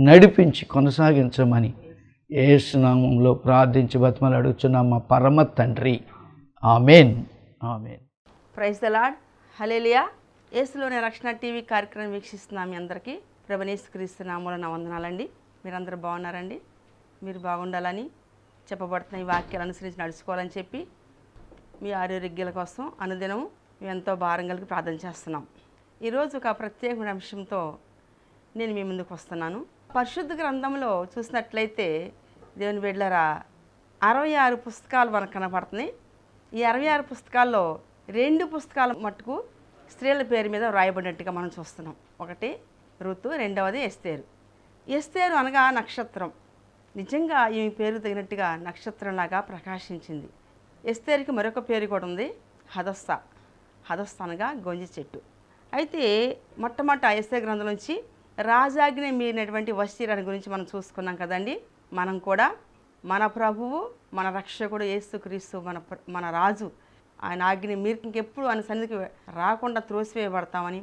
నడిపించి కొనసాగించమని ఏసునామంలో ప్రార్థించి బతిమలు అడుగుచున్నాం మా పరమ తండ్రి. Amen. Amen. Praise the hallelujah ఏసులోని రక్షణ టీవీ కార్యక్రమం వీక్షిస్తున్నా మీ అందరికీ ప్రభనేశ్వరిస్తు నామూల నా వందనాలండి. మీరందరూ బాగున్నారండి? మీరు బాగుండాలని చెప్పబడుతున్న ఈ వాక్యాలు అనుసరించి నడుచుకోవాలని చెప్పి మీ ఆరోగ్యాల కోసం అనుదినం మేము ఎంతో భారం కలిగి ప్రార్థన చేస్తున్నాం. ఈరోజు ఒక ప్రత్యేకమైన అంశంతో నేను మీ ముందుకు వస్తున్నాను. పరిశుద్ధ గ్రంథంలో చూసినట్లయితే దేవుని బిడ్డలారా అరవై ఆరు పుస్తకాలు మనకు కనపడుతున్నాయి ఈ అరవై ఆరు పుస్తకాల్లో రెండు పుస్తకాల మట్టుకు స్త్రీల పేరు మీద వ్రాయబడినట్టుగా మనం చూస్తున్నాం. ఒకటి ఋతు రెండవది ఎస్తేరు. ఎస్తేరు అనగా నక్షత్రం. నిజంగా ఈమె పేరు తగినట్టుగా నక్షత్రంలాగా ప్రకాశించింది. ఎస్తేరుకి మరొక పేరు కూడా ఉంది హదస్స. హదస్స అనగా గొంజి చెట్టు. అయితే మొట్టమొదట ఎస్తే గ్రంథం నుంచి రాజాగ్ని మీరినటువంటి వశీరాని గురించి మనం చూసుకున్నాం కదండి. మనం కూడా మన ప్రభువు మన రక్షకుడు ఏసుక్రీస్తు మన మన రాజు. ఆయన ఆగ్ని మీరు ఇంకెప్పుడు ఆయన సన్నిధికి రాకుండా త్రోసివేయబడతామని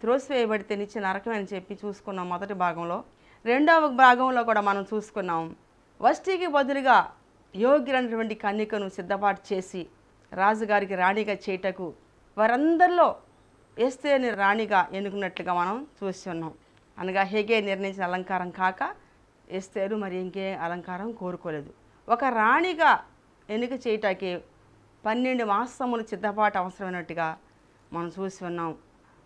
త్రోసివేయబడితే నిత్య నరకం అని చెప్పి చూసుకున్నాం మొదటి భాగంలో. రెండవ భాగంలో కూడా మనం చూసుకున్నాం. వస్తీకి బదులుగా యోగ్యులైనటువంటి కన్యకను సిద్ధపాటు చేసి రాజుగారికి రాణిగా చేయటకు వారందరిలో ఎస్తేని రాణిగా ఎన్నుకున్నట్లుగా మనం చూసి ఉన్నాం అనగా హేగే నిర్ణయించిన అలంకారం కాక ఎస్తేరు మరి ఇంకే అలంకారం కోరుకోలేదు. ఒక రాణిగా ఎన్నిక చేయటానికి పన్నెండు మాసములు సిద్ధపాటు అవసరమైనట్టుగా మనం చూసి ఉన్నాం.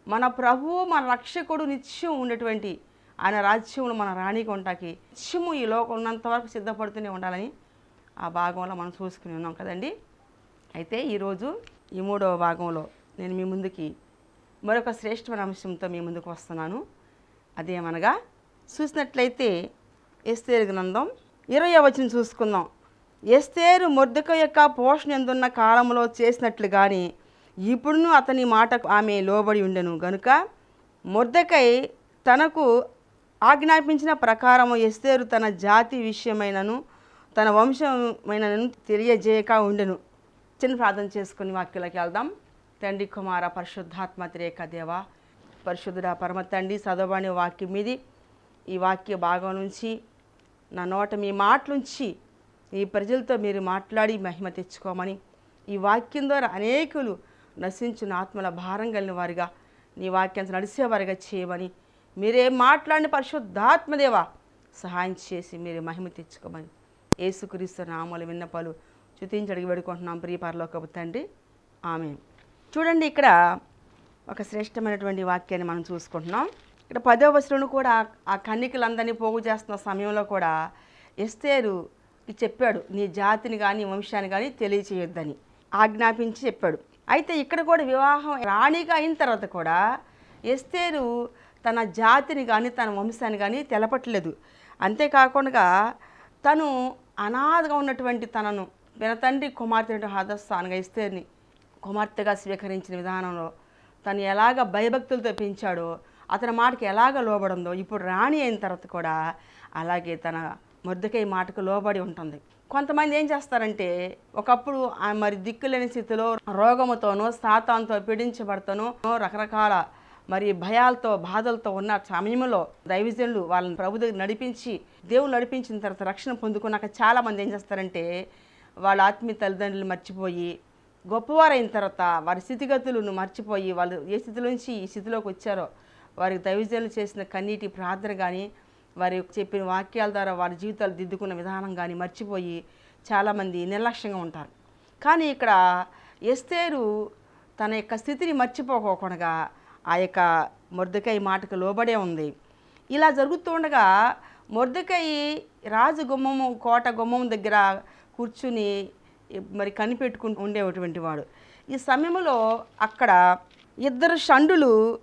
మన ప్రభువు మన రక్షకుడు నిత్యం ఉండేటువంటి ఆయన రాజ్యంలో మన రాణిగా ఉంటాకి నిత్యము ఈ లోకం ఉన్నంత వరకు సిద్ధపడుతూనే ఉండాలని ఆ భాగంలో మనం చూసుకుని ఉన్నాం కదండి. అయితే ఈరోజు ఈ మూడవ భాగంలో నేను మీ ముందుకి మరొక శ్రేష్టమైన అంశంతో మీ ముందుకు వస్తున్నాను. అదేమనగా చూసినట్లయితే ఎస్తేరు గ్రంథం ఇరవై వచ్చిన చూసుకుందాం. ఎస్తేరు మొర్దక యొక్క పోషణ ఎందున్న కాలంలో చేసినట్లు కానీ ఇప్పుడును అతని మాటకు ఆమె లోబడి ఉండెను. గనుక మొర్దకై తనకు ఆజ్ఞాపించిన ప్రకారము ఎస్తేరు తన జాతి విషయమైనను తన వంశమైనను తెలియజేయక ఉండెను. చిన్న ప్రార్థన చేసుకుని వాక్యలోకి వెళ్దాం. తండ్రి కుమార పరిశుద్ధాత్మ త్రేక దేవ పరిశుద్ధుడ పరమ తండ్రి చదవని వాక్యం మీది ఈ వాక్య భాగం నుంచి నా నోట మీ మాటలుంచి ఈ ప్రజలతో మీరు మాట్లాడి మహిమ తెచ్చుకోమని ఈ వాక్యం ద్వారా అనేకులు నశించిన ఆత్మల భారం కలిగిన వారిగా నీ వాక్యం నడిచేవారిగా చేయమని మీరే మాట్లాడిన పరిశుద్ధాత్మదేవ సహాయం చేసి మీరు మహిమ తెచ్చుకోమని ఏసుక్రీస్తు నామలు విన్నపాలు చుతించి అడిగి పెడుకుంటున్నాం ప్రియపరలోకపు తండ్రి. ఆమె చూడండి ఇక్కడ ఒక శ్రేష్టమైనటువంటి వాక్యాన్ని మనం చూసుకుంటున్నాం. ఇక్కడ పదో వచనంలో కూడా ఆ కన్నికలందరినీ పోగు చేస్తున్న సమయంలో కూడా ఎస్తేరు చెప్పాడు నీ జాతిని కానీ వంశాన్ని కానీ తెలియచేయొద్దని ఆజ్ఞాపించి చెప్పాడు. అయితే ఇక్కడ కూడా వివాహం రాణిగా అయిన తర్వాత కూడా ఎస్తేరు తన జాతిని కానీ తన వంశాన్ని కానీ తెలపట్లేదు. అంతేకాకుండా తను అనాథగా ఉన్నటువంటి తనను వినతండ్రి కుమార్తె హదస్థానంగా ఎస్తేర్ని కుమార్తెగా స్వీకరించిన విధానంలో తను ఎలాగ భయభక్తులతో పెంచాడో అతని మాటకి ఎలాగ లోబడిందో ఇప్పుడు రాణి అయిన తర్వాత కూడా అలాగే తన మొద్దకై మాటకు లోబడి ఉంటుంది. కొంతమంది ఏం చేస్తారంటే ఒకప్పుడు ఆ మరి దిక్కులేని స్థితిలో రోగముతోనో సాతాంతో పీడించబడతానో రకరకాల మరి భయాలతో బాధలతో ఉన్న సమయంలో దైవజనులు వాళ్ళని ప్రభు దగ్గర నడిపించి దేవుడు నడిపించిన తర్వాత రక్షణ పొందుకున్నాక చాలామంది ఏం చేస్తారంటే వాళ్ళ ఆత్మీయ తల్లిదండ్రులు మర్చిపోయి గొప్పవారైన తర్వాత వారి స్థితిగతులను మర్చిపోయి వాళ్ళు ఏ స్థితి నుంచి ఈ స్థితిలోకి వచ్చారో వారికి దైవజనులు చేసిన కన్నీటి ప్రార్థన కానీ వారి చెప్పిన వాక్యాల ద్వారా వారి జీవితాలు దిద్దుకున్న విధానం కానీ మర్చిపోయి చాలామంది నిర్లక్ష్యంగా ఉంటారు. కానీ ఇక్కడ ఎస్తేరు తన యొక్క స్థితిని మర్చిపోకోకుండా ఆ యొక్క మొర్దకై మాటకు లోబడే ఉంది. ఇలా జరుగుతుండగా మొర్దకై రాజు గుమ్మము కోట గుమ్మం దగ్గర కూర్చుని మరి కనిపెట్టుకుంటూ ఉండేటువంటి వాడు. ఈ సమయంలో అక్కడ ఇద్దరు షండులు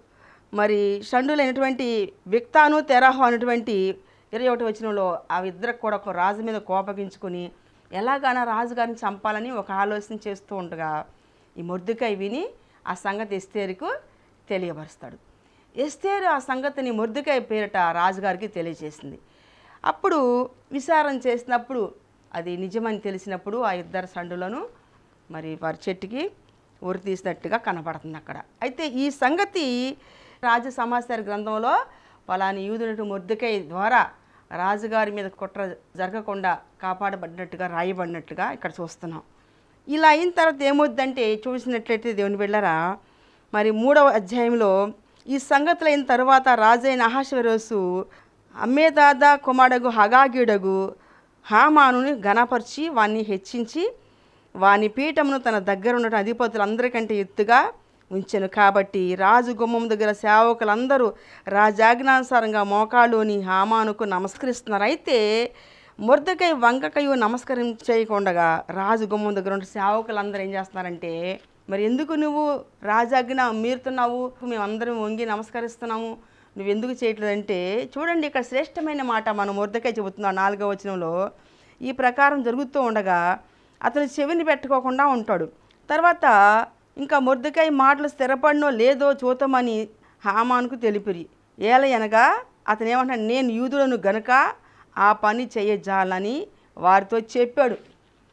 మరి షండులైనటువంటి విక్తాను తెరాహో అనేటువంటి ఇరవై ఒకటి వచనంలో ఆ ఇద్దరు కూడా ఒక రాజు మీద కోపగించుకుని ఎలాగైనా రాజుగారిని చంపాలని ఒక ఆలోచన చేస్తూ ఉండగా ఈ మొర్దుకాయ విని ఆ సంగతి ఎస్తేరుకు తెలియపరుస్తాడు. ఎస్తేరు ఆ సంగతిని మొర్దుకాయ పేరిట రాజుగారికి తెలియజేసింది. అప్పుడు విచారణ చేసినప్పుడు అది నిజమని తెలిసినప్పుడు ఆ ఇద్దరు సండులను మరి వారి చెట్టుకి ఉరి తీసినట్టుగా కనపడుతుంది అక్కడ. అయితే ఈ సంగతి రాజ సమాచార గ్రంథంలో పలాని యూదునటు మొర్దుకై ద్వారా రాజుగారి మీద కుట్ర జరగకుండా కాపాడబడినట్టుగా రాయబడినట్టుగా ఇక్కడ చూస్తున్నాం. ఇలా అయిన తర్వాత ఏమొద్దంటే చూసినట్లయితే దేవుని బిళ్ళరా మరి మూడవ అధ్యాయంలో ఈ సంగతులు అయిన తర్వాత రాజైన అహాశ్వరోసు అమ్మేదాద కుమారగు హగాగిడగు హామానుని ఘనపరిచి వాణ్ణి హెచ్చించి వాని పీఠమును తన దగ్గర ఉన్న అధిపతులందరికంటే ఎత్తుగా ఉంచెను. కాబట్టి రాజు గుమ్మం దగ్గర సేవకులందరూ రాజాజ్ఞానుసారంగా మోకాళ్ళుని హామానుకు నమస్కరిస్తున్నారు అయితే మురదకై వంకకయు నమస్కరించేయకుండగా రాజు గుమ్మం దగ్గర ఉన్న సేవకులందరూ ఏం చేస్తున్నారంటే మరి ఎందుకు నువ్వు రాజాజ్ఞ మీరుతున్నావు? మేమందరం వంగి నమస్కరిస్తున్నాము. నువ్వు ఎందుకు చేయట్లేదంటే చూడండి ఇక్కడ శ్రేష్టమైన మాట మనం మురదకై చెబుతున్నాం నాలుగో వచనంలో. ఈ ప్రకారం జరుగుతూ ఉండగా అతను చెవిని పెట్టుకోకుండా ఉంటాడు. తర్వాత ఇంకా మురదకాయ మాటలు స్థిరపడినో లేదో చూతమని హామానుకు తెలిపిరి. ఏలయనగా అతను ఏమంటాడు నేను యూదులను గనుక ఆ పని చేయజాలని వారితో చెప్పాడు.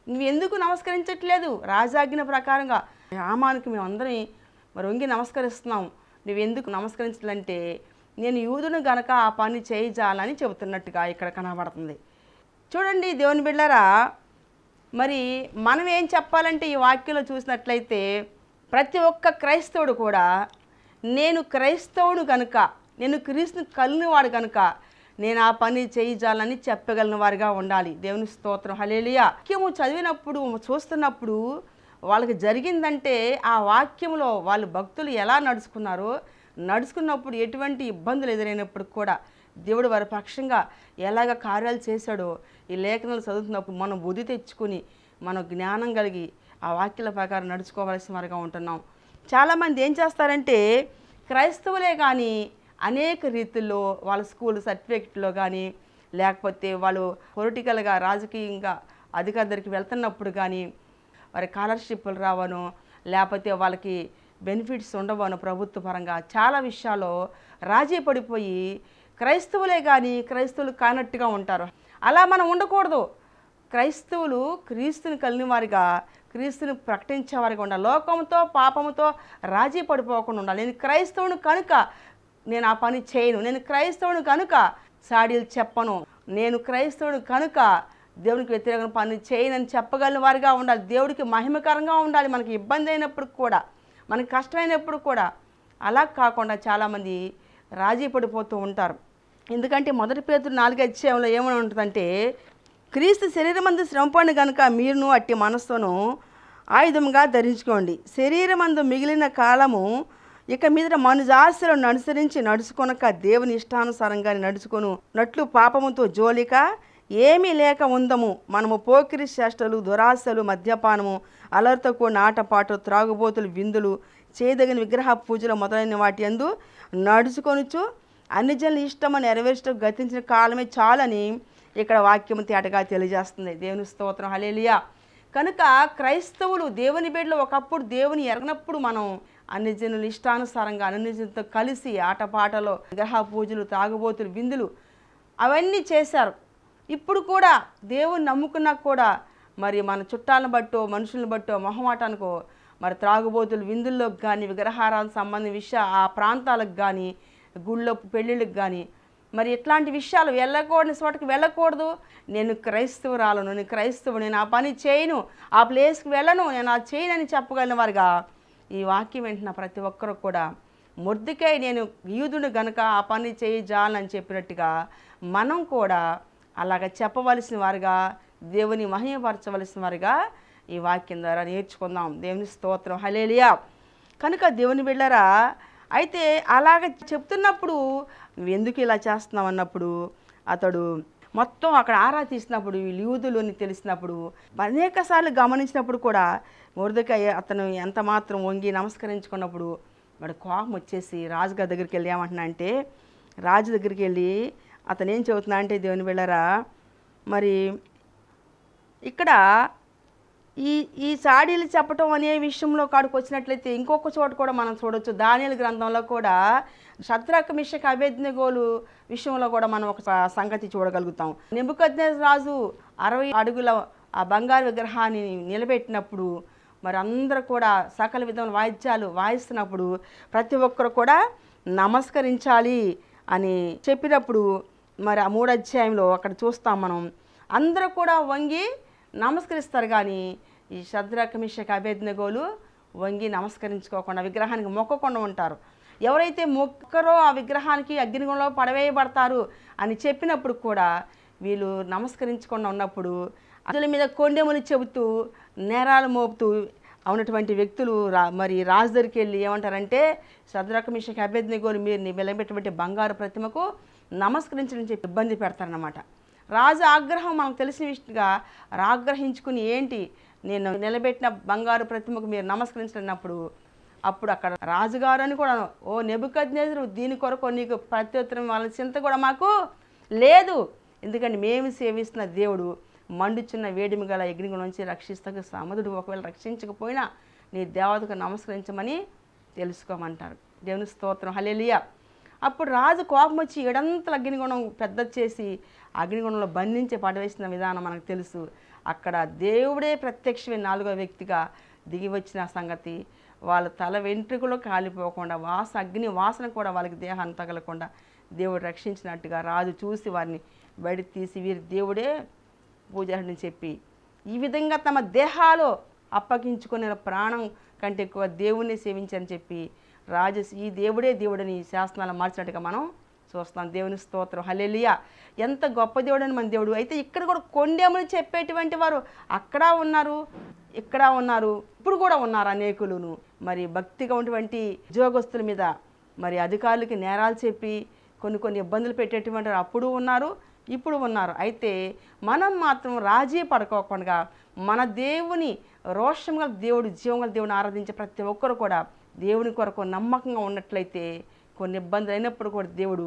నువ్వు ఎందుకు నమస్కరించట్లేదు? రాజాజ్ఞ ప్రకారంగా. హామానికి మేమందరం మరి వంగి నమస్కరిస్తున్నాం. నువ్వెందుకు నమస్కరించాలంటే నేను యూదును గనక ఆ పని చేయించాలని చెబుతున్నట్టుగా ఇక్కడ కనబడుతుంది. చూడండి దేవుని బిళ్ళారా మరి మనం ఏం చెప్పాలంటే ఈ వాక్యంలో చూసినట్లయితే ప్రతి ఒక్క క్రైస్తవుడు కూడా నేను క్రైస్తవుడు కనుక నేను క్రీస్తుని కలిగినవాడు కనుక నేను ఆ పని చేయించాలని చెప్పగలిగిన వారిగా ఉండాలి. దేవుని స్తోత్రం. హలేలియా వాక్యము చదివినప్పుడు చూస్తున్నప్పుడు వాళ్ళకి జరిగిందంటే ఆ వాక్యంలో వాళ్ళు భక్తులు ఎలా నడుచుకున్నారో నడుచుకున్నప్పుడు ఎటువంటి ఇబ్బందులు ఎదురైనప్పుడు కూడా దేవుడు వారి పక్షంగా ఎలాగ కార్యాలు చేశాడో ఈ లేఖనాలు చదువుతున్నప్పుడు మనం బుద్ధి తెచ్చుకుని మనం జ్ఞానం కలిగి ఆ వాక్యాల ప్రకారం నడుచుకోవాల్సిన వారిగా ఉంటున్నాం. చాలామంది ఏం చేస్తారంటే క్రైస్తవులే కానీ అనేక రీతుల్లో వాళ్ళ స్కూల్ సర్టిఫికెట్లో కానీ లేకపోతే వాళ్ళు పొలిటికల్గా రాజకీయంగా అధికార దగ్గరికి వెళ్తున్నప్పుడు కానీ వారి స్కాలర్షిప్లు రావను లేకపోతే వాళ్ళకి బెనిఫిట్స్ ఉండవను ప్రభుత్వ పరంగా. చాలా విషయాల్లో రాజీ పడిపోయి క్రైస్తవులే కానీ క్రైస్తవులు కానట్టుగా ఉంటారు. అలా మనం ఉండకూడదు. క్రైస్తవులు క్రీస్తుని కలిగిన వారిగా క్రీస్తుని ప్రకటించేవారిగా ఉండాలి. లోకంతో పాపముతో రాజీ పడిపోకుండా ఉండాలి. నేను క్రైస్తవుని కనుక నేను ఆ పని చేయను. నేను క్రైస్తవుని కనుక సాడీలు చెప్పను. నేను క్రైస్తవుని కనుక దేవునికి వ్యతిరేకమైన పని చేయనని చెప్పగలిగిన వారిగా ఉండాలి. దేవుడికి మహిమకరంగా ఉండాలి. మనకి ఇబ్బంది అయినప్పుడు కూడా. మనకి కష్టమైనప్పుడు కూడా అలా కాకుండా చాలామంది రాజీ పడిపోతూ ఉంటారు. ఎందుకంటే మొదటి పేతురు నాలుగు అధ్యాయంలో ఏమని ఉంటుందంటే క్రీస్తు శరీరమందు శ్రమపడిన కనుక మీరును అట్టి మనస్సును ఆయుధంగా ధరించుకోండి. శరీరమందు మిగిలిన కాలము ఇక మీద మనుజాశలను అనుసరించి నడుచుకొనక దేవుని ఇష్టానుసారంగా నడుచుకొను నట్లు పాపముతో జోలిక ఏమీ లేక ఉందము. మనము పోకిరి చేష్టలు దురాశలు మద్యపానము అలర్తకు నాటపాటు త్రాగుబోతులు విందులు చేయదగిన విగ్రహ పూజలు మొదలైన వాటి అందు నడుచుకొనుచు అన్ని జనులు ఇష్టమని నెరవేర్చడం గతించిన కాలమే చాలని ఇక్కడ వాక్యం తేటగా తెలియజేస్తుంది. దేవుని స్తోత్రం. హలేలియా కనుక క్రైస్తవులు దేవుని బిడ్డలు ఒకప్పుడు దేవుని ఎరగనప్పుడు మనం అన్ని జనులు ఇష్టానుసారంగా అన్ని జనులతో కలిసి ఆటపాటలో విగ్రహ పూజలు తాగుబోతులు విందులు అవన్నీ చేశారు. ఇప్పుడు కూడా దేవుని నమ్ముకున్నా కూడా మరి మన చుట్టాలను బట్టో మనుషులను బట్టో మొహమాటానికో మరి త్రాగుబోతులు విందుల్లోకి కానీ విగ్రహారానికి సంబంధించిన విషయ ఆ ప్రాంతాలకు కానీ గుళ్ళో పెళ్ళిళ్ళకి కానీ మరి ఇట్లాంటి విషయాలు వెళ్ళకూడని చోటకి వెళ్ళకూడదు. నేను క్రైస్తవురాలను నేను క్రైస్తవు నేను ఆ పని చేయను. ఆ ప్లేస్కి వెళ్ళను. నేను ఆ చేయనని చెప్పగలిగిన వారుగా ఈ వాక్యం వింటున్న ప్రతి ఒక్కరు కూడా ముద్దుకై నేను యూదుడు గనుక ఆ పని చేయి జాలని చెప్పినట్టుగా మనం కూడా అలాగ చెప్పవలసిన వారుగా దేవుని మహిమపరచవలసిన వారుగా ఈ వాక్యం ద్వారా నేర్చుకుందాం. దేవుని స్తోత్రం. హలేలియా కనుక దేవుని బిళ్ళరా అయితే అలాగ చెప్తున్నప్పుడు నువ్వు ఎందుకు ఇలా చేస్తున్నావు అన్నప్పుడు అతడు మొత్తం అక్కడ ఆరా తీసినప్పుడు వీళ్ళు యూదులు అని తెలిసినప్పుడు అనేక సార్లు గమనించినప్పుడు కూడా మురదకాయ అతను ఎంత మాత్రం వంగి నమస్కరించుకున్నప్పుడు వాడు కోపం వచ్చేసి రాజుగారి దగ్గరికి వెళ్ళి ఏమంటున్నా అంటే రాజు దగ్గరికి వెళ్ళి అతను ఏం చెబుతున్నా అంటే దేవుని వెళ్ళరా? మరి ఇక్కడ ఈ ఈ సాడీలు చెప్పటం అనే విషయంలో కాడికి వచ్చినట్లయితే ఇంకొక చోట కూడా మనం చూడొచ్చు. దానియల గ్రంథంలో కూడా శత్రక మిషక అభేజ్ఞగోలు విషయంలో కూడా మనం ఒక సంగతి చూడగలుగుతాం. నిబుకజ్ఞ రాజు అరవై అడుగుల ఆ బంగారు విగ్రహాన్ని నిలబెట్టినప్పుడు మరి అందరూ కూడా సకల విధమైన వాయిద్యాలు వాయిస్తున్నప్పుడు ప్రతి ఒక్కరు కూడా నమస్కరించాలి అని చెప్పినప్పుడు మరి ఆ మూడు అధ్యాయంలో అక్కడ చూస్తాం మనం. అందరూ కూడా వంగి నమస్కరిస్తారు కానీ ఈ శద్రకమిషక అభేజ్ఞగోలు వంగి నమస్కరించుకోకుండా విగ్రహానికి మొక్కకుండా ఉంటారు. ఎవరైతే మొక్కరో ఆ విగ్రహానికి అగ్నిగుణంలో పడవేయబడతారు అని చెప్పినప్పుడు కూడా వీళ్ళు నమస్కరించకుండా ఉన్నప్పుడు అతల మీద కొండెములు చెబుతూ నేరాలు మోపుతూ ఉన్నటువంటి వ్యక్తులు రా మరి రాజు దగ్గరికి వెళ్ళి ఏమంటారంటే శద్రకమిషక అభ్యర్థిగోలు మీరు నీ బంగారు ప్రతిమకు నమస్కరించడం చెప్పి ఇబ్బంది పెడతారన్నమాట. రాజు ఆగ్రహం మనకు తెలిసిన విషయంగా ఆగ్రహించుకుని ఏంటి నేను నిలబెట్టిన బంగారు ప్రతిమకు మీరు నమస్కరించినప్పుడు అప్పుడు అక్కడ రాజుగారు అని కూడా ఓ నెబుకజ్ఞరు దీని కొరకు నీకు ప్రత్యుత్తరం వాళ్ళ చింత కూడా మాకు లేదు. ఎందుకంటే మేము సేవిస్తున్న దేవుడు మండుచున్న వేడిమి గల అగ్ని నుంచి రక్షిస్తకు సమధుడు ఒకవేళ రక్షించకపోయినా నీ దేవతకు నమస్కరించమని తెలుసుకోమంటారు. దేవుని స్తోత్రం. హలేలియా అప్పుడు రాజు కోపం వచ్చి ఏడంతల అగ్నిగుణం పెద్ద చేసి అగ్నిగుణంలో బంధించి పడవేసిన విధానం మనకు తెలుసు. అక్కడ దేవుడే ప్రత్యక్షమైన నాలుగో వ్యక్తిగా దిగి వచ్చిన సంగతి. వాళ్ళ తల వెంట్రుకలో కాలిపోకుండా వాస అగ్ని వాసన కూడా వాళ్ళకి దేహాన్ని తగలకుండా దేవుడు రక్షించినట్టుగా రాజు చూసి వారిని బయట తీసి వీరి దేవుడే పూజారిని చెప్పి ఈ విధంగా తమ దేహాలు అప్పగించుకునే ప్రాణం కంటే ఎక్కువ దేవుణ్ణి సేవించని చెప్పి రాజసి ఈ దేవుడే దేవుడని శాసనాలు మార్చినట్టుగా మనం చూస్తాం. దేవుని స్తోత్రం. హలెలియా ఎంత గొప్ప దేవుడని మన దేవుడు. అయితే ఇక్కడ కూడా కొండేములు చెప్పేటువంటి వారు అక్కడ ఉన్నారు ఇక్కడ ఉన్నారు ఇప్పుడు కూడా ఉన్నారు అనేకులును. మరి భక్తిగా ఉన్నటువంటి ఉద్యోగస్తుల మీద మరి అధికారులకి నేరాలు చెప్పి కొన్ని కొన్ని ఇబ్బందులు పెట్టేటువంటి వారు అప్పుడు ఉన్నారు ఇప్పుడు ఉన్నారు. అయితే మనం మాత్రం రాజీ పడుకోకుండా మన దేవుని రోషంగా దేవుడు జీవంగా దేవుని ఆరాధించే ప్రతి ఒక్కరు కూడా దేవుని కొరకు నమ్మకంగా ఉన్నట్లయితే కొన్ని ఇబ్బందులు అయినప్పుడు కూడా దేవుడు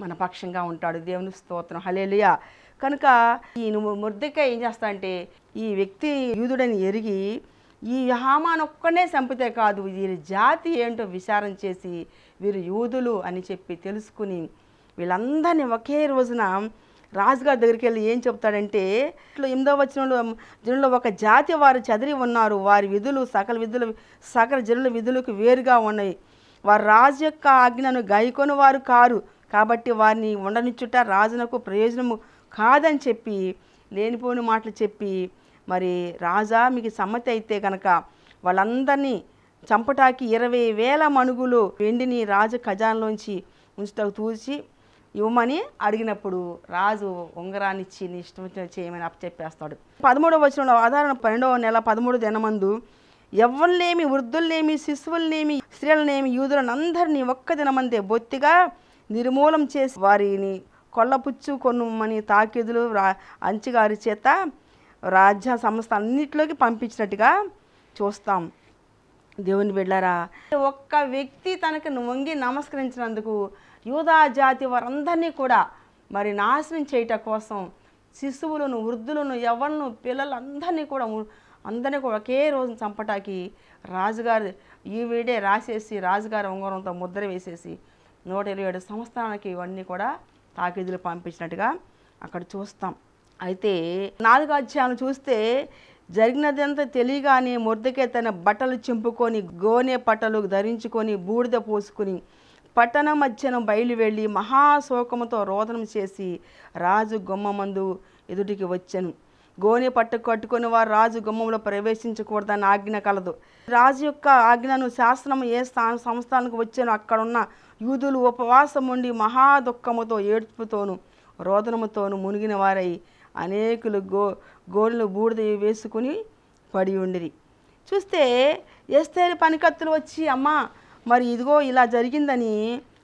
మన పక్షంగా ఉంటాడు. దేవుని స్తోత్రం. హలేలుయా కనుక ఈ నువ్వు ఏం చేస్తా అంటే ఈ వ్యక్తి యూదుడని ఎరిగి ఈ హామాన్ ఒక్కనే చంపితే కాదు వీరి జాతి ఏంటో విచారం చేసి వీరు యూదులు అని చెప్పి తెలుసుకుని వీళ్ళందరినీ ఒకే రోజున రాజుగారి దగ్గరికి వెళ్ళి ఏం చెప్తాడంటే ఇట్లా ఎనిమిదో వచనంలో జనులు ఒక జాతి వారు చదిరి ఉన్నారు. వారి విధులు సకల విధులు సకల జనుల విధులకు వేరుగా ఉన్నాయి. వారు రాజు యొక్క ఆజ్ఞను గైకొని వారు కారు. కాబట్టి వారిని ఉండనిచ్చుట రాజునకు ప్రయోజనము కాదని చెప్పి లేనిపోని మాటలు చెప్పి మరి రాజా మీకు సమ్మతి అయితే కనుక వాళ్ళందరినీ చంపటాకి ఇరవై వేల మణుగులు వెండిని రాజు ఖజాన్లోంచి ఉంచుటకు తూచి ఇవ్వమని అడిగినప్పుడు రాజు ఉంగరాన్ని ఇచ్చి నీ ఇష్టం వచ్చిన చేయమని అప్పచెప్పేస్తాడు పదమూడవ వచ్చిన ఆధారణ పన్నెండవ నెల పదమూడు దినమందు ఎవ్వరినేమి వృద్ధులనేమి శిశువులనేమి స్త్రీలనేమి యూదులను అందరినీ ఒక్క దినమందే బొత్తిగా నిర్మూలం చేసి వారిని కొల్లపుచ్చు కొనుమని తాకిదులు రా అంచుగారి చేత రాజ్య సంస్థ అన్నిటిలోకి పంపించినట్టుగా చూస్తాం. దేవుని బిడ్డారా ఒక్క వ్యక్తి తనకు వంగి నమస్కరించినందుకు యూదా జాతి వారందరినీ కూడా మరి నాశనం చేయట కోసం శిశువులను వృద్ధులను యవ్వలను పిల్లలందరినీ కూడా అందరినీ కూడా ఒకే రోజు చంపటానికి రాజుగారు ఈ వీడే రాసేసి రాజుగారి ఉంగరంతో ముద్ర వేసేసి నూట ఇరవై ఏడు సంవత్సరాలకి ఇవన్నీ కూడా తాకిదులు పంపించినట్టుగా అక్కడ చూస్తాం. అయితే నాలుగు అధ్యాయం చూస్తే జరిగినదంతా తెలియగానే ముద్దకే తన బట్టలు చింపుకొని గోనె పట్టలు ధరించుకొని బూడిద పోసుకుని పట్టణ మధ్యన బయలు వెళ్ళి మహాశోకముతో రోదనం చేసి రాజు గుమ్మమందు ఎదుటికి వచ్చెను. గోనె పట్టు కట్టుకుని వారు రాజు గుమ్మంలో ప్రవేశించకూడదని ఆజ్ఞ కలదు. రాజు యొక్క ఆజ్ఞను శాసనం ఏ స్థాన సంస్థానికి వచ్చానో అక్కడున్న యూదులు ఉపవాసం ఉండి మహా దుఃఖముతో ఏడ్పుతోను రోదనముతోను మునిగిన వారై అనేకులు గో గోళ్ళు బూడిద వేసుకుని పడి ఉండిరి. చూస్తే ఎస్తేరు పనికత్తులు వచ్చి అమ్మ మరి ఇదిగో ఇలా జరిగిందని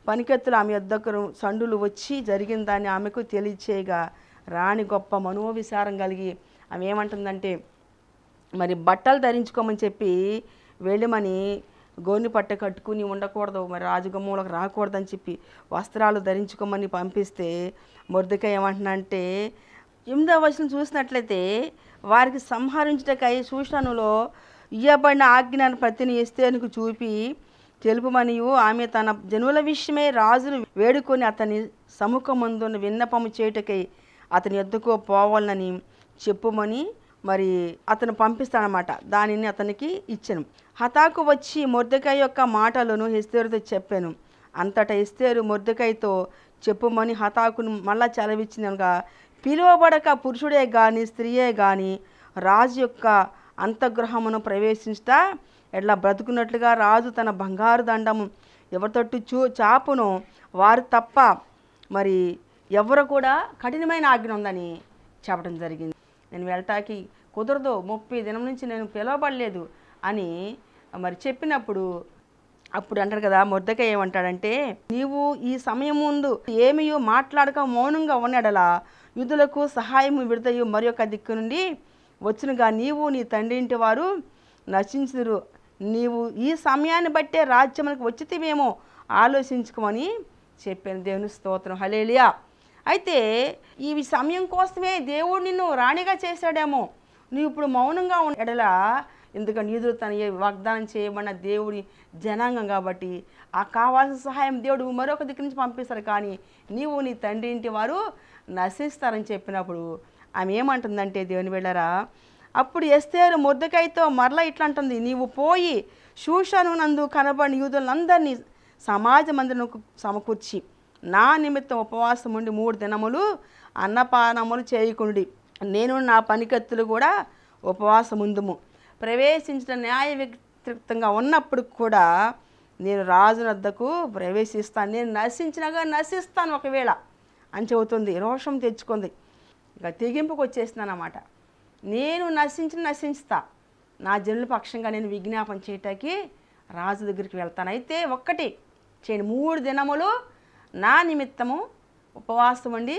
పనికెత్తులు ఆమె యొద్దకు సండులు వచ్చి జరిగిందని ఆమెకు తెలియచేయగా రాణి గొప్ప మనోవిచారం కలిగి ఆమె ఏమంటుందంటే మరి బట్టలు ధరించుకోమని చెప్పి వెళ్ళమని గోని పట్ట కట్టుకుని ఉండకూడదు మరి రాజగుమ్మలకు రాకూడదని చెప్పి వస్త్రాలు ధరించుకోమని పంపిస్తే మొర్దక ఏమంటున్నంటే ఎనిమిదవ వచనం చూసినట్లయితే వారికి సంహరించుటకై సూచనలో ఇవ్వబడిన ఆజ్ఞాన్ని ప్రతిని ఎస్తేనుకు చూపి తెలుపుమనియు. ఆమె తన జనుల విషయమై రాజును వేడుకొని అతని సముఖమందున విన్నపము చేయుటకై అతని ఎద్దుకు పోవాలని చెప్పుమని మరి అతను పంపిస్తాడనమాట దానిని అతనికి ఇచ్చాను. హతాకు వచ్చి మొర్దకాయ యొక్క మాటలను హెస్తేరుతో చెప్పాను. అంతటా ఇస్తేరు మొర్దకాయతో చెప్పుమని హతాకును మళ్ళా చెలవిచ్చిందనగా పిలువబడక పురుషుడే కానీ స్త్రీయే కానీ రాజు యొక్క అంతఃగృహమును ప్రవేశించుట ఎట్లా బ్రతుకున్నట్లుగా రాజు తన బంగారు దండము ఎవరితోటి చూ చాపును వారు తప్ప మరి ఎవరు కూడా కఠినమైన ఆజ్ఞ ఉందని చెప్పడం జరిగింది. నేను వెళ్ళటానికి కుదరదు ముప్పై దినం నుంచి నేను పిలవబడలేదు అని మరి చెప్పినప్పుడు అప్పుడు అంటారు కదా ముద్దక ఏమంటాడంటే నీవు ఈ సమయం ముందు ఏమియో మాట్లాడక మౌనంగా ఉన్నాడలా యుద్ధులకు సహాయము విడతయు మరి యొక్క దిక్కు నుండి వచ్చునుగా నీవు నీ తండ్రి ఇంటి వారు నశించుదురు నీవు ఈ సమయాన్ని బట్టే రాజ్యములకు వచ్చితేమేమో ఆలోచించుకోమని చెప్పాను. దేవుని స్తోత్రం. హలేలియా అయితే ఈ సమయం కోసమే దేవుడు నిన్ను రాణిగా చేశాడేమో. నువ్వు ఇప్పుడు మౌనంగా ఉండలా ఎందుకంటే యూదులు తన వాగ్దానం చేయబడిన దేవుడి జనాంగం కాబట్టి ఆ కావాల్సిన సహాయం దేవుడు మరొక దగ్గర నుంచి పంపిస్తారు కానీ నీవు నీ తండ్రి ఇంటి వారు నశిస్తారని చెప్పినప్పుడు ఆమె ఏమంటుందంటే దేవుని వెళ్ళరా అప్పుడు ఎస్తేరు ముద్దకాయతో మరలా ఇట్లంటుంది నీవు పోయి శూషను నందు కనబడిన యూదులందరినీ సమాజ మందిరకు సమకూర్చి నా నిమిత్తం ఉపవాసం ఉండి మూడు దినములు అన్నపానములు చేయకుండి నేను నా పనికత్తులు కూడా ఉపవాసం ఉందుము ప్రవేశించిన న్యాయ వ్యతిరేక్తంగా ఉన్నప్పుడు కూడా నేను రాజు వద్దకు ప్రవేశిస్తాను. నేను నశించినగా నశిస్తాను ఒకవేళ అని చెబుతుంది. రోషం తెచ్చుకుంది. ఇక తెగింపుకు వచ్చేసిందన్నమాట నేను నశించిన నశించుతా. నా జనుల పక్షంగా నేను విజ్ఞాపన చేయటానికి రాజు దగ్గరికి వెళ్తాను. అయితే ఒక్కటి చేయండి మూడు దినములు నా నిమిత్తము ఉపవాసం ఉండి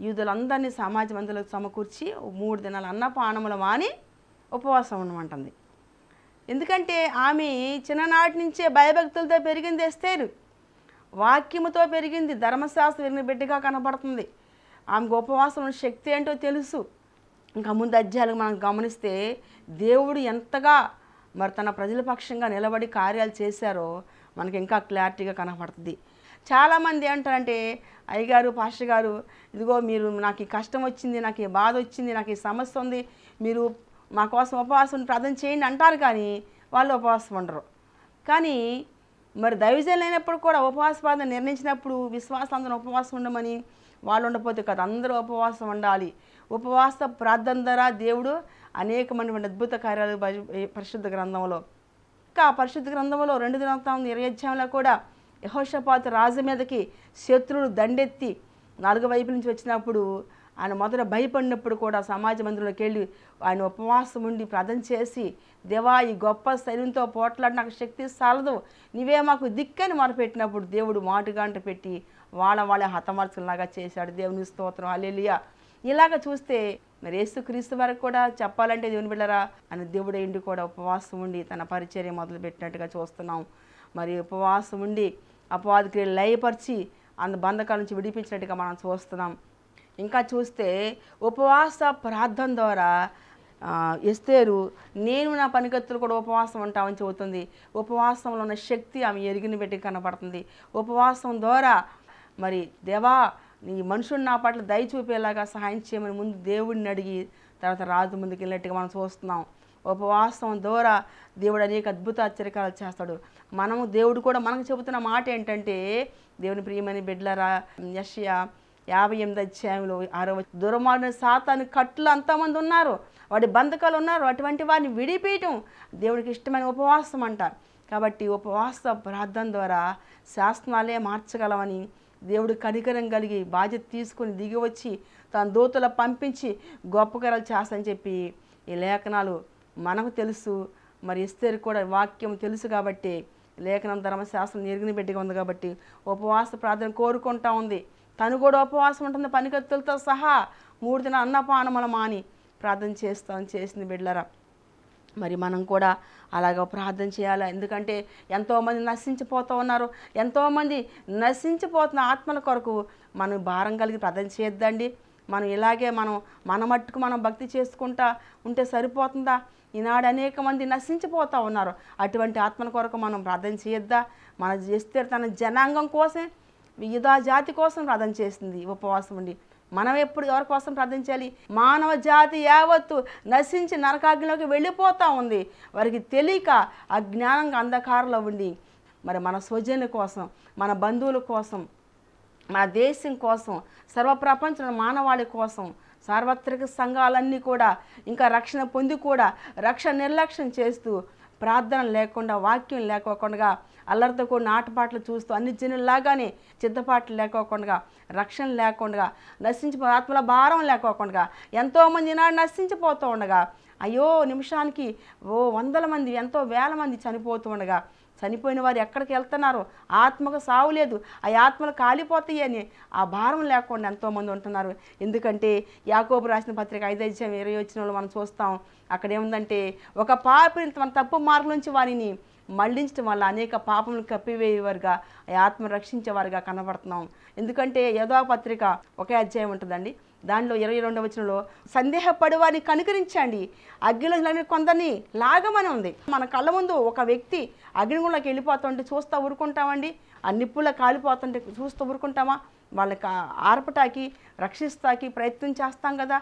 యూదులందరినీ సమాజ మందులకు సమకూర్చి మూడు దినాలు అన్నపానములు మాని ఉపవాసం ఉండమంటుంది. ఎందుకంటే ఆమె చిన్ననాటి నుంచే భయభక్తులతో పెరిగింది ఎస్తేరు. వాక్యముతో పెరిగింది ధర్మశాస్త్రం విరిగిన బిడ్డగా కనబడుతుంది. ఆమెకు ఉపవాసం ఉన్న శక్తి ఏంటో తెలుసు. ఇంకా ముందు అధ్యాయులు మనం గమనిస్తే దేవుడు ఎంతగా మరి తన ప్రజల పక్షంగా నిలబడి కార్యాలు చేశారో మనకి ఇంకా క్లారిటీగా కనపడుతుంది. చాలామంది ఏంటంటే అయ్యగారు పాస్టర్ గారు ఇదిగో మీరు నాకు ఈ కష్టం వచ్చింది నాకు ఈ బాధ వచ్చింది నాకు ఈ సమస్య ఉంది మీరు మా కోసం ఉపవాసం ప్రార్థన చేయండి అంటారు కానీ వాళ్ళు ఉపవాసం ఉండరు. కానీ మరి దైవజనం లేనప్పుడు కూడా ఉపవాస ప్రార్థన నిర్ణయించినప్పుడు విశ్వాసం అందరూ ఉపవాసం ఉండమని వాళ్ళు ఉండకపోతే కదా అందరూ ఉపవాసం ఉండాలి. ఉపవాస ప్రార్థన ద్వారా దేవుడు అనేకమైనటువంటి అద్భుత కార్యాలు పరిశుద్ధ గ్రంథంలో. ఇంకా పరిశుద్ధ గ్రంథంలో రెండు దినవృత్తాంతం ఇరవై కూడా యహోషపాత రాజు మీదకి శత్రువులు దండెత్తి నాలుగు వైపు నుంచి వచ్చినప్పుడు ఆయన మొదట భయపడినప్పుడు కూడా సమాజ మందిరంలోకి వెళ్ళి ఆయన ఉపవాసం ఉండి ప్రార్థన చేసి దేవా ఈ గొప్ప శైలితో పోట్లాడి నాకు శక్తి సాలదు. నీవే మాకు దిక్కని మొరపెట్టినప్పుడు దేవుడు మాటుగాంట పెట్టి వాళ్ళ వాళ్ళ హతమార్చులాగా చేశాడు. దేవుని స్తోత్రం. అలెలియా ఇలాగ చూస్తే మరి యేసుక్రీస్తు వరకు కూడా చెప్పాలంటే దేవుని బిళ్ళరా అని దేవుడు ఇండి కూడా ఉపవాసం ఉండి తన పరిచర్య మొదలుపెట్టినట్టుగా చూస్తున్నాం. మరి ఉపవాసం ఉండి అపవాదికి లయపరిచి అందు బంధకాల నుంచి విడిపించినట్టుగా మనం చూస్తున్నాం. ఇంకా చూస్తే ఉపవాస ప్రార్థన ద్వారా ఎస్తేరు నేను నా పనికత్తులు కూడా ఉపవాసం ఉంటామని చెబుతుంది. ఉపవాసంలో ఉన్న శక్తి ఆమె ఎరిగిన పెట్టి కనపడుతుంది. ఉపవాసం ద్వారా మరి దేవా నీ మనుషుడు నా పట్ల దయ చూపేలాగా సహాయం చేయమని ముందు దేవుడిని అడిగి తర్వాత రాజు ముందుకు వెళ్ళినట్టుగా మనం చూస్తున్నాం. ఉపవాసం ద్వారా దేవుడు అనేక అద్భుత ఆశ్చర్యకాలు చేస్తాడు. మనము దేవుడు కూడా మనకు చెబుతున్న మాట ఏంటంటే దేవుని ప్రియమని బిడ్లరా యషియా యాభై ఎనిమిది అధ్యాయంలో ఆరో దుర్మార్గ సాతాను కట్లు అంతమంది ఉన్నారు. వాడి బంధకాలు ఉన్నారు. అటువంటి వారిని విడిపీయటం దేవుడికి ఇష్టమైన ఉపవాసం అంట. కాబట్టి ఉపవాస ప్రార్థన ద్వారా శాసనాలే మార్చగలమని దేవుడు కనికరం కలిగి బాధ్యత తీసుకొని దిగి వచ్చి తన దూతల పంపించి గొప్ప కార్యాలు చెప్పి ఈ లేఖనాలు మనకు తెలుసు. మరి ఇస్తేరు కూడా వాక్యం తెలుసు కాబట్టి లేఖనం ధర్మశాస్త్రం నిరిగిన బిడ్డగా ఉంది కాబట్టి ఉపవాస ప్రార్థన కోరుకుంటా ఉంది. తను కూడా ఉపవాసం ఉంటుంది. పనికత్తులతో సహా మూడు దిన అన్నపానముల మాని ప్రార్థన చేస్తామని చేసింది బిడ్డలరా. మరి మనం కూడా అలాగ ప్రార్థన చేయాలి? ఎందుకంటే ఎంతోమంది నశించిపోతూ ఉన్నారు. ఎంతోమంది నశించిపోతున్న ఆత్మల కొరకు మనం భారం కలిగి ప్రార్థన చేయొద్దండి. మనం ఇలాగే మనం మన మట్టుకు మనం భక్తి చేసుకుంటా ఉంటే సరిపోతుందా? ఈనాడు అనేక మంది నశించిపోతూ ఉన్నారు. అటువంటి ఆత్మల కొరకు మనం ప్రార్థన చేయొద్దా? మన చేస్తే తన జనాంగం కోసం యుధా జాతి కోసం ప్రార్థన చేసింది ఉపవాసం ఉండి. మనం ఎప్పుడు ఎవరి కోసం ప్రార్థన చేయాలి? మానవ జాతి యావత్తు నశించి నరకాగ్నిలోకి వెళ్ళిపోతూ ఉంది. వారికి తెలియక అజ్ఞానంగా అంధకారంలో ఉండి. మరి మన స్వజనుల కోసం మన బంధువుల కోసం మన దేశం కోసం సర్వప్రపంచంలో మానవాళి కోసం సార్వత్రిక సంఘాలన్నీ కూడా ఇంకా రక్షణ పొంది కూడా రక్షణ నిర్లక్ష్యం చేస్తూ ప్రార్థన లేకుండా వాక్యం లేకోకుండా అల్లరితో కూడిన నాటపాటలు చూస్తూ అన్ని జనుల్లాగానే చిత్తపాట్లు లేకోకుండా రక్షణ లేకుండా నశించిపో ఆత్మల భారం లేకోకుండా ఎంతోమంది నాడు నశించిపోతూ ఉండగా అయ్యో నిమిషానికి ఓ వందల మంది ఎంతో వేల మంది చనిపోతూ ఉండగా చనిపోయిన వారు ఎక్కడికి వెళ్తున్నారు? ఆత్మకు సావు లేదు. ఆ ఆత్మలు కాలిపోతాయి అని ఆ భారం లేకుండా ఎంతోమంది ఉంటున్నారు. ఎందుకంటే యాకోబు రాసిన పత్రిక ఐదు ఇరవై వచ్చిన వాళ్ళు మనం చూస్తాం అక్కడ ఏముందంటే ఒక పాపిని తన తప్పు మార్గం నుంచి వారిని మళ్ళించడం వల్ల అనేక పాపములు కప్పివేయవారుగా ఆత్మ రక్షించేవారుగా కనబడుతున్నాం. ఎందుకంటే యదో పత్రిక ఒకే అధ్యాయం ఉంటుందండి. దానిలో ఇరవై రెండవ వచనంలో సందేహపడి వారిని కనుకరించండి. అగ్నిలో కొందరిని లాగమని ఉంది మన కళ్ళ ముందు ఒక వ్యక్తి అగ్నిగుండలోకి వెళ్ళిపోతుంటే చూస్తూ ఊరుకుంటామండి. ఆ నిప్పుల కాలిపోతుంటే చూస్తూ ఊరుకుంటామా? వాళ్ళకి ఆర్పటాకి రక్షిస్తాకి ప్రయత్నం చేస్తాం కదా.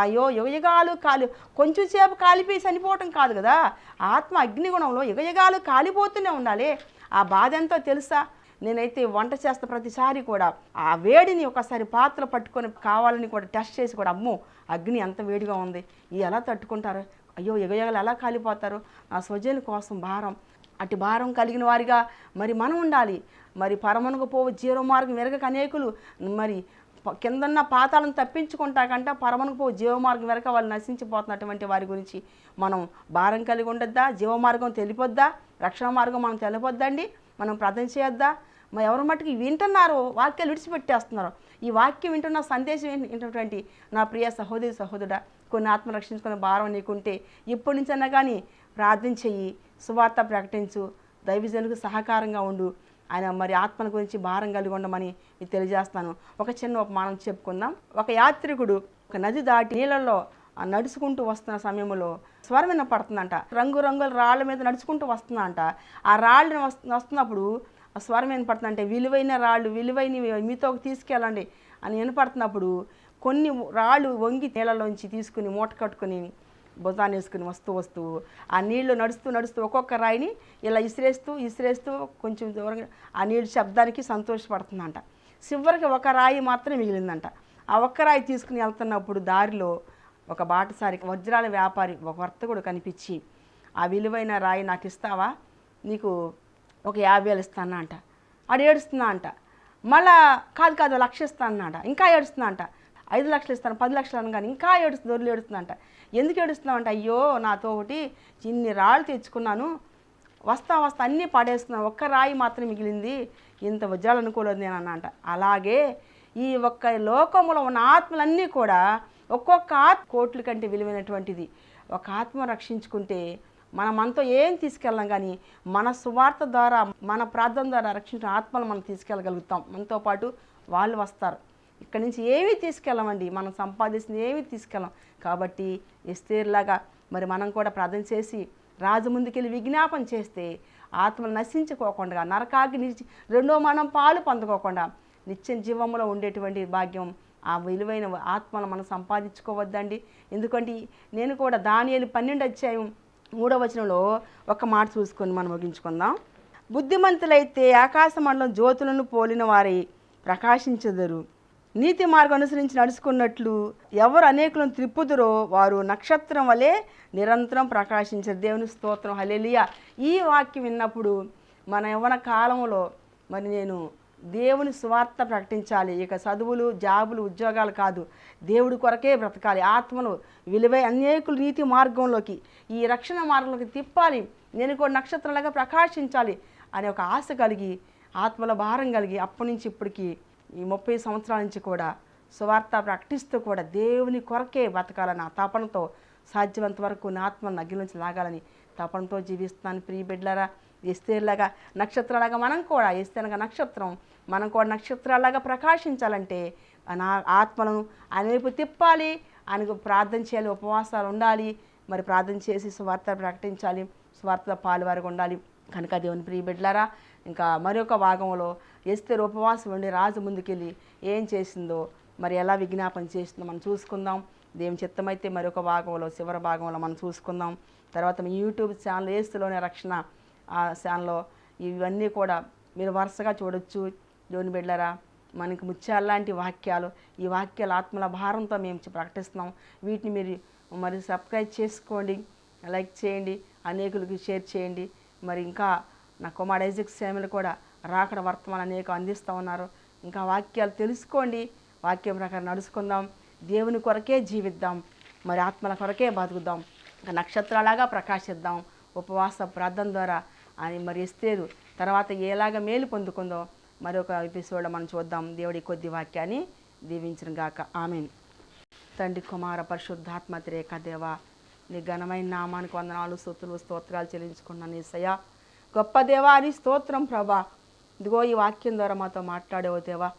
అయ్యో యుగయుగాలు కాలి కొంచెం సేపు కాలిపోయి చనిపోవటం కాదు కదా. ఆత్మ అగ్నిగుణంలో యుగయుగాలు కాలిపోతూనే ఉండాలి. ఆ బాధ ఎంతో తెలుసా? నేనైతే వంట చేస్తా ప్రతిసారి కూడా ఆ వేడిని ఒకసారి పాత్ర పట్టుకొని కావాలని కూడా టెస్ట్ చేసి కూడా అమ్ము అగ్ని ఎంత వేడిగా ఉంది. ఈ ఎలా తట్టుకుంటారు? అయ్యో ఎగయగలు ఎలా కాలిపోతారు? నా స్వజనుల కోసం భారం. అటు భారం కలిగిన వారిగా మరి మనం ఉండాలి. మరి పరమనుకు పోవు జీరో మార్గం వెరగక అనేకులు మరి కిందన్న పాతాలను తప్పించుకుంటాకంట పరమనుకు పోవు జీవమార్గం వెరక వాళ్ళు నశించిపోతున్నటువంటి వారి గురించి మనం భారం కలిగి ఉండొద్దా? జీవమార్గం తెలిపొద్దా? రక్షణ మార్గం మనం తెలిపొద్దండి? మనం ప్రార్థన చేయొద్దా? మరి ఎవరి మట్టుకు వింటున్నారో వాక్యాలు విడిచిపెట్టేస్తున్నారు. ఈ వాక్యం వింటున్న సందేశం విన్- నా ప్రియ సహోదరి సహోదరుడా కొన్ని ఆత్మ రక్షించుకునే భారం నీకుంటే ఇప్పటి నుంచైనా కానీ ప్రార్థన చెయ్యి. సువార్త ప్రకటించు దైవజనులకు సహకారంగా ఉండు. ఆయన మరి ఆత్మల గురించి భారం కలిగి ఉండమని మీకు తెలియజేస్తాను. ఒక చిన్న ఉపమానం చెప్పుకుందాం. ఒక యాత్రికుడు ఒక నది దాటి నీళ్ళల్లో నడుచుకుంటూ వస్తున్న సమయంలో స్వరం వినపడుతుందంట. రంగురంగుల రాళ్ళ మీద నడుచుకుంటూ వస్తుందంట. ఆ రాళ్ళని వస్తు వస్తున్నప్పుడు ఆ స్వరం వినపడుతుందంటే విలువైన రాళ్ళు విలువైనవి మీతో తీసుకెళ్ళండి అని వినపడుతున్నప్పుడు కొన్ని రాళ్ళు వంగి నీళ్ళలోంచి తీసుకుని మూట కట్టుకుని భుజాన్ని వేసుకుని వస్తూ వస్తూ ఆ నీళ్ళు నడుస్తూ నడుస్తూ ఒక్కొక్క రాయిని ఇలా ఇసిరేస్తూ ఇసిరేస్తూ కొంచెం దూరంగా ఆ నీళ్ళు శబ్దానికి సంతోషపడుతుందంట. చివరికి ఒక రాయి మాత్రం మిగిలిందంట. ఆ ఒక్క రాయి తీసుకుని వెళ్తున్నప్పుడు దారిలో ఒక బాటసారి వజ్రాల వ్యాపారి ఒక వర్తకుడు కనిపించి ఆ విలువైన రాయి నాకు ఇస్తావా? నీకు ఒక యాభై వేలు ఇస్తానంట. అంట ఆడు ఏడుస్తున్నా అంట మళ్ళా కాదు కాదు లక్ష ఇస్తానంట. ఇంకా ఏడుస్తున్నా అంట ఐదు లక్షలు ఇస్తాను పది లక్షలు అని కానీ ఇంకా ఏడుస్తు దొరులు ఏడుస్తుందంట. ఎందుకు ఏడుస్తున్నావు అంటే అయ్యో నాతో ఒకటి ఇన్ని రాళ్ళు తెచ్చుకున్నాను. వస్తా వస్తా అన్నీ పడేస్తున్నాను ఒక్క రాయి మాత్రం మిగిలింది. ఇంత వజ్రాలు అనుకోలేదు నేను అన్నంట. అలాగే ఈ ఒక్క లోకములో ఉన్న ఆత్మలన్నీ కూడా ఒక్కొక్క ఆత్మ కోట్ల కంటే విలువైనటువంటిది. ఒక ఆత్మ రక్షించుకుంటే మనం మనతో ఏం తీసుకెళ్ళాం కానీ మన సువార్త ద్వారా మన ప్రార్థన ద్వారా రక్షించిన ఆత్మలు మనం తీసుకెళ్ళగలుగుతాం. మనతో పాటు వాళ్ళు వస్తారు. ఇక్కడి నుంచి ఏమీ తీసుకెళ్ళమండి? మనం సంపాదించింది ఏమీ తీసుకెళ్ళం? కాబట్టి ఎస్తేర్లాగా మరి మనం కూడా ప్రార్థన చేసి రాజు ముందుకెళ్ళి విజ్ఞాపన చేస్తే ఆత్మలు నశించుకోకుండా నరకాకి నిలిచి రెండో మనం పాలు పొందుకోకుండా నిత్యం జీవంలో ఉండేటువంటి భాగ్యం ఆ విలువైన ఆత్మను మనం సంపాదించుకోవద్దండి. ఎందుకంటే నేను కూడా దానియలు పన్నెండు అధ్యాయం మూడో వచనంలో ఒక మాట చూసుకొని మనం ముగించుకుందాం. బుద్ధిమంతులైతే ఆకాశ మండలం జ్యోతులను పోలిన వారి ప్రకాశించదరు. నీతి మార్గం అనుసరించి నడుచుకున్నట్లు ఎవరు అనేకులను త్రిప్పుదురో వారు నక్షత్రం వలె నిరంతరం ప్రకాశించారు. దేవుని స్తోత్రం. హల్లెలూయా. ఈ వాక్యం విన్నప్పుడు మన యవ్వన కాలంలో మరి నేను దేవుని స్వార్థ ప్రకటించాలి. ఇక చదువులు జాబులు ఉద్యోగాలు కాదు. దేవుడి కొరకే బ్రతకాలి. ఆత్మలు విలువై అనేకులు నీతి మార్గంలోకి ఈ రక్షణ మార్గంలోకి తిప్పాలి. నేను కూడా నక్షత్రంలాగా ప్రకాశించాలి అనే ఒక ఆశ కలిగి ఆత్మల భారం కలిగి అప్పటి నుంచి ఇప్పటికీ ఈ ముప్పై సంవత్సరాల నుంచి కూడా సువార్త ప్రకటిస్తూ కూడా దేవుని కొరకే బతకాలని ఆ తపనతో సాధ్యమంత వరకు నా ఆత్మను నగ్గి నుంచి లాగాలని తపనతో జీవిస్తున్నాను. ప్రియ బిడ్డలారా ఎస్తేలాగా నక్షత్రాలాగా మనం కూడా ఎస్తేనగా నక్షత్రం మనం కూడా నక్షత్రాలాగా ప్రకాశించాలంటే నా ఆత్మలను ఆయన వైపు తిప్పాలి ఆయనకు ప్రార్థన చేయాలి ఉపవాసాలు ఉండాలి మరి ప్రార్థన చేసి సువార్త ప్రకటించాలి స్వార్థ పాలువారిగా ఉండాలి. కనుక దేవుని ప్రియ బిడ్డలారా ఇంకా మరొక భాగంలో ఎస్తే ఉపవాసం ఉండి రాజు ముందుకెళ్ళి ఏం చేసిందో మరి ఎలా విజ్ఞాపన చేసిందో మనం చూసుకుందాం. దేవుని చిత్తమైతే మరొక భాగంలో చివరి భాగంలో మనం చూసుకుందాం. తర్వాత మీ యూట్యూబ్ ఛానల్ ఏస్తులోనే రక్షణ ఆ ఛానల్లో ఇవన్నీ కూడా మీరు వరుసగా చూడొచ్చు. జోని బిడ్డలారా మనకి ముత్యాలాంటి వాక్యాలు ఈ వాక్యాలు ఆత్మల భారంతో మేము ప్రకటిస్తున్నాం. వీటిని మీరు మరి సబ్స్క్రైబ్ చేసుకోండి లైక్ చేయండి అనేకులకి షేర్ చేయండి. మరి ఇంకా నా కుమార్ ఐజక్ సేమలు కూడా రాకడ వర్తమానం అనేక అందిస్తూ ఉన్నారు. ఇంకా వాక్యాలు తెలుసుకోండి. వాక్యం ప్రకారం నడుచుకుందాం. దేవుని కొరకే జీవిద్దాం. మరి ఆత్మల కొరకే బతుకుదాం. ఇంకా నక్షత్రాలాగా ప్రకాశిద్దాం. ఉపవాస ప్రార్థన ద్వారా అని మరి ఇస్తేరు తర్వాత ఎలాగ మేలు పొందుకుందో మరొక ఎపిసోడ్లో మనం చూద్దాం. దేవుడి కొద్ది వాక్యాన్ని దీవించిన గాక. ఆమెన్. తండ్రి కుమార పరిశుద్ధాత్మ దేవ నీ ఘనమైన నామానికి వందనాలు సూత్రులు స్తోత్రాలు చెల్లించుకున్నాను ఏసయ్యా. గొప్ప దేవా అని స్తోత్రం ప్రభా. ఇదిగో ఈ వాక్యం ద్వారా మాతో మాట్లాడేవో దేవా.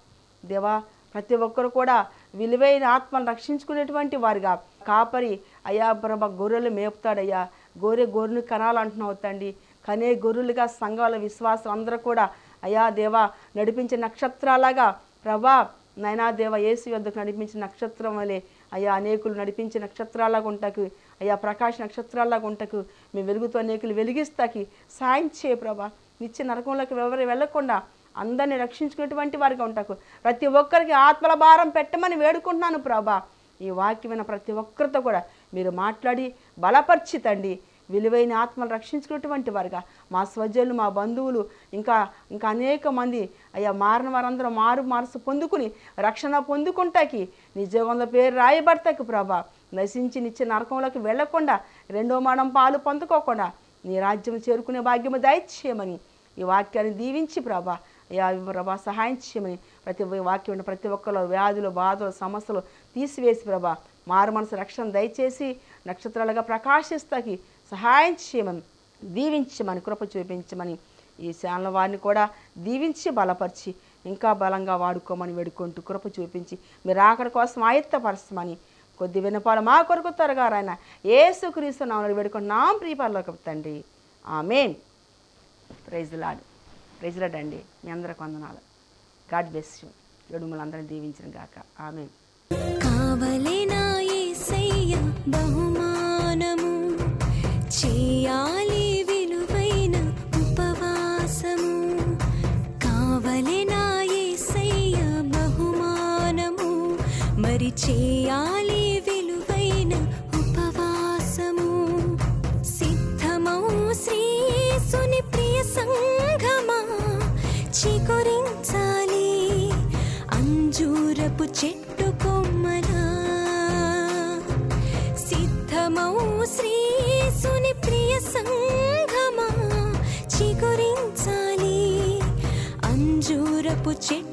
దేవా ప్రతి ఒక్కరు కూడా విలువైన ఆత్మను రక్షించుకునేటువంటి వారిగా. కాపరి అయ్యా ప్రభ గొర్రెలు మేపుతాడయ్యా. గోరె గొర్రెను కనాలంటున్నావు తండ్రి. కనే గొర్రెలుగా సంఘాల విశ్వాసం అందరూ కూడా అయ్యా దేవా నడిపించే నక్షత్రాలాగా. ప్రభా నైనా దేవ యేసు యొద్దకు నడిపించిన నక్షత్రం వలె అయ్యా అనేకులు నడిపించే నక్షత్రాలాగా ఉంటాకు. అయ్యా ప్రకాశ నక్షత్రాలాగా ఉంటాకు. మీ వెలుగుతో అనేకులు వెలిగిస్తాకి. సాయం చేయ ప్రభా. నిత్య నరకంలోకి ఎవరు వెళ్ళకుండా అందరిని రక్షించుకునేటువంటి వారిగా ఉంటాకు. ప్రతి ఒక్కరికి ఆత్మల భారం పెట్టమని వేడుకుంటున్నాను ప్రభా. ఈ వాక్యమైన ప్రతి ఒక్కరితో కూడా మీరు మాట్లాడి బలపరిచి తండి విలువైన ఆత్మలు రక్షించుకున్నటువంటి వారుగా. మా స్వజనులు మా బంధువులు ఇంకా ఇంకా అనేక మంది అయ్యా మారిన వారందరూ మారు మనసు పొందుకుని రక్షణ పొందుకుంటాకి నీ పేరు రాయబడతాకి ప్రభా. నశించి నిత్య నరకంలోకి వెళ్ళకుండా రెండో మనం పాలు పొందుకోకుండా నీ రాజ్యం చేరుకునే భాగ్యము దయచేయమని ఈ వాక్యాన్ని దీవించి ప్రభా అయ్యా ప్రభా సహాయం చేయమని ప్రతి వాక్యం ఉన్న ప్రతి ఒక్కరు వ్యాధులు బాధలు సమస్యలు తీసివేసి ప్రభా మారు మనసు రక్షణ దయచేసి నక్షత్రాలుగా ప్రకాశిస్తాకి సహాయం చేయమని దీవించమని కృప చూపించమని ఈ శానల వారిని కూడా దీవించి బలపరిచి ఇంకా బలంగా వాడుకోమని వేడుకుంటూ కృప చూపించి మీరు ఆకడ కోసం ఆయత్తపరచమని కొద్ది వినపాలు మా కొరకు త్వరగా రాయన ఏసుక్రీస్తు నామని వేడుకుంటున్నాం ప్రియపాలలోకి తండ్రి. Amen. Praise Lord praise Lord అండి. మీ అందరికి వందనాలు. God bless you. ఎడుములందరినీ దీవించిన గాక. ఆమె బహుమానము చేయాలి విలువైన ఉపవాసము. కావలెనా యేసయ్య బహుమానము మరి చేయాలి చిగురించాలి అంజూరపు చెట్టు కొమ్మలా. సిద్ధమౌ శ్రీసుని ప్రియ సంఘమా. చిగురించాలి. అంజూరపు చెట్టు